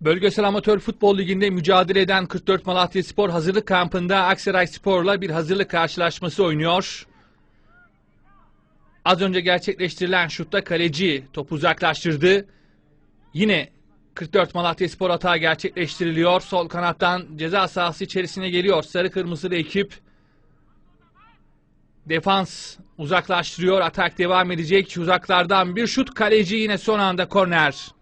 Bölgesel Amatör Futbol Ligi'nde mücadele eden 44 Malatya Spor hazırlık kampında Aksaray Spor'la bir hazırlık karşılaşması oynuyor. Az önce gerçekleştirilen şutta kaleci topu uzaklaştırdı. Yine 44 Malatya Spor hata gerçekleştiriliyor. Sol kanattan ceza sahası içerisine geliyor. Sarı kırmızılı ekip. Defans uzaklaştırıyor. Atak devam edecek. Uzaklardan bir şut. Kaleci yine son anda korner.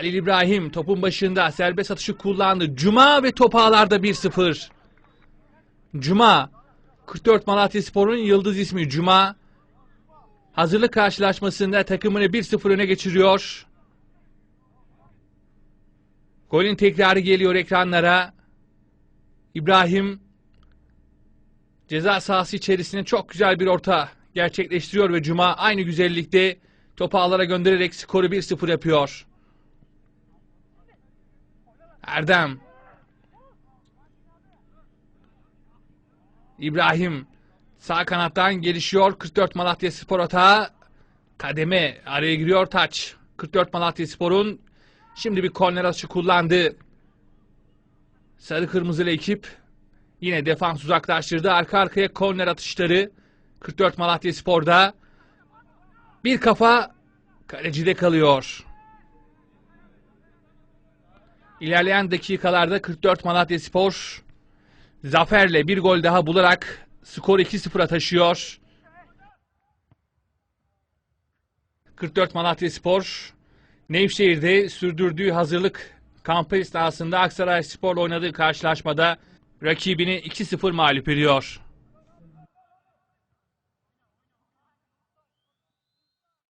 Halil İbrahim topun başında serbest atışı kullandı. Cuma ve top ağlarda 1-0. Cuma 44 Malatya Spor'un yıldız ismi Cuma. Hazırlık karşılaşmasında takımını 1-0 öne geçiriyor. Golün tekrarı geliyor ekranlara. İbrahim ceza sahası içerisinde çok güzel bir orta gerçekleştiriyor ve Cuma aynı güzellikte topu ağlara göndererek skoru 1-0 yapıyor. Erdem. İbrahim sağ kanattan gelişiyor. 44 Malatya Spor atağı. Kademe araya giriyor taç. 44 Malatya Spor'un şimdi bir korner atışı kullandı. Sarı kırmızılı ekip yine defans uzaklaştırdı. Arka arkaya korner atışları 44 Malatya Spor'da. Bir kafa kalecide kalıyor. İlerleyen dakikalarda 44 Malatya Spor zaferle bir gol daha bularak skoru 2-0'a taşıyor. 44 Malatya Spor Nevşehir'de sürdürdüğü hazırlık kampı esnasında Aksaray Spor'la oynadığı karşılaşmada rakibini 2-0 mağlup ediyor.